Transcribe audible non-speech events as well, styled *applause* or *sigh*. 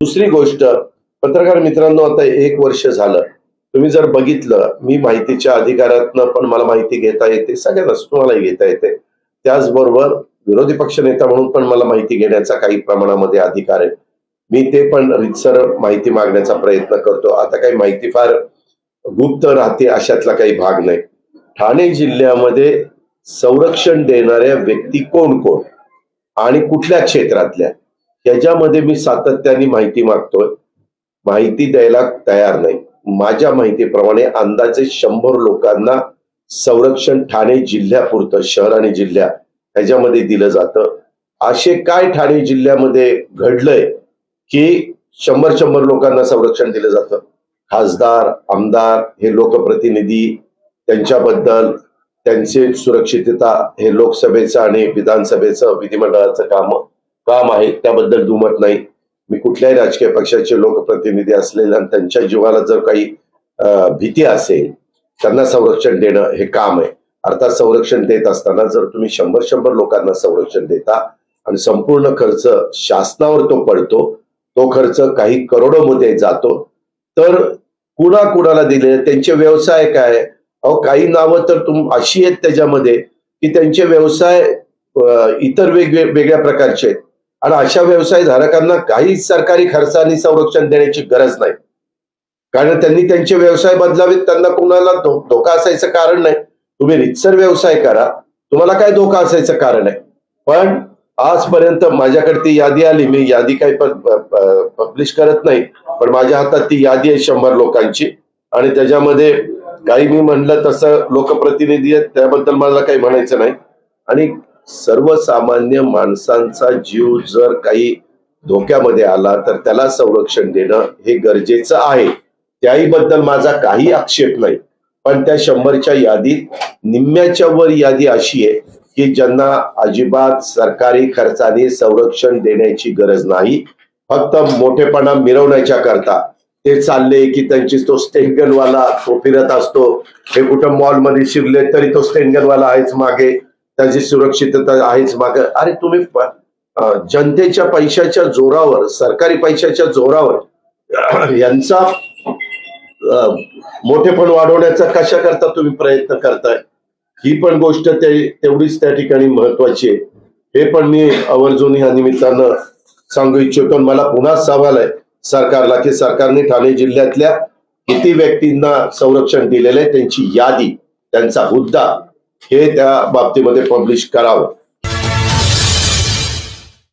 दुसरी गोष्ट पत्रकार मित्रांनो आता एक वर्ष झालं. तुम्ही जर बघितलं मी माहितीच्या अधिकारातनं पण मला माहिती घेता येते सगळ्यांनाच तुम्हालाही घेता येते. त्याचबरोबर विरोधी पक्ष नेता म्हणून पण मला माहिती घेण्याचा काही प्रमाणामध्ये अधिकार आहे. मी ते पण रितसर माहिती मागण्याचा प्रयत्न करतो. आता काही माहिती फार गुप्त राहते अशातला काही भाग नाही. ठाणे जिल्ह्यामध्ये संरक्षण देणाऱ्या व्यक्ती कोण कोण? आणि कुठल्या क्षेत्रातल्या? त्याच्यामध्ये मी सातत्याने माहिती मागतोय. माहिती द्यायला तयार नाही. माझ्या माहितीप्रमाणे अंदाजे शंभर लोकांना संरक्षण ठाणे जिल्ह्यापुरतं शहर आणि जिल्ह्या ह्याच्यामध्ये दिलं जातं. असे काय ठाणे जिल्ह्यामध्ये घडलंय की शंभर शंभर लोकांना संरक्षण दिलं जातं? खासदार आमदार हे लोकप्रतिनिधी त्यांच्याबद्दल त्यांचे सुरक्षितता हे लोकसभेचं आणि विधानसभेचं विधिमंडळाचं काम काम आहे त्याबद्दल दुमत नाही. मी कुठल्याही राजकीय पक्षाचे लोकप्रतिनिधी असलेले आणि त्यांच्या जीवाला जर काही भीती असेल त्यांना संरक्षण देणं हे काम आहे. अर्थात संरक्षण देत असताना जर तुम्ही शंभर शंभर लोकांना संरक्षण देता आणि संपूर्ण खर्च शासनावर तो पडतो तो खर्च काही करोडोमध्ये जातो तर कुणा कुणाला दिले त्यांचे व्यवसाय काय? अहो काही नावं तर तुम अशी आहेत त्याच्यामध्ये की त्यांचे व्यवसाय इतर वेगवेगळ्या प्रकारचे आहेत. आणि अशा व्यवसायधारकांना काही सरकारी खर्चाने संरक्षण देण्याची गरज नाही. कारण त्यांनी त्यांचे व्यवसाय बदलावेत त्यांना कुणाला धोका असायचं कारण नाही. तुम्ही रितसर व्यवसाय करा तुम्हाला काय धोका असायचं कारण आहे पण आजपर्यंत माझ्याकडे ती यादी आली मी यादी काही पब्लिश करत नाही पण माझ्या हातात ती यादी आहे शंभर लोकांची. आणि त्याच्यामध्ये काही मी म्हणलं तसं लोकप्रतिनिधी आहेत त्याबद्दल मला काही म्हणायचं नाही. आणि सर्वसामान्य माणसांचा जीव जर काही धोक्यामध्ये आला तर त्याला संरक्षण देणं हे गरजेचं आहे. त्याही बद्दल माझा काही आक्षेप नाही. पण त्या शंभरच्या यादीत निम्म्याच्या वर यादी अशी आहे की ज्यांना अजिबात सरकारी खर्चाने संरक्षण देण्याची गरज नाही फक्त मोठेपणा मिरवण्याच्या करता. ते चालले की त्यांची तो स्टेंगनवाला तो फिरत असतो. हे कुठं मॉलमध्ये शिरले तरी तो स्टेंगनवाला आहेच मागे. त्याची सुरक्षितता आहेच माग. अरे तुम्ही जनतेच्या पैशाच्या जोरावर सरकारी पैशाच्या जोरावर *clears throat* यांचा मोठेपण वाढवण्याचा कशा करता तुम्ही प्रयत्न करताय? ही पण गोष्ट ते तेवढीच त्या ठिकाणी महत्वाची आहे. हे पण मी आवर्जून या निमित्तानं सांगू इच्छितो मला पुन्हा सवाल आहे. सरकारला की सरकारने ठाणे जिल्ह्यातल्या किती व्यक्तींना संरक्षण दिलेलं आहे त्यांची यादी त्यांचा हुद्दा हे त्या बाबतीमध्ये पब्लिश करावं.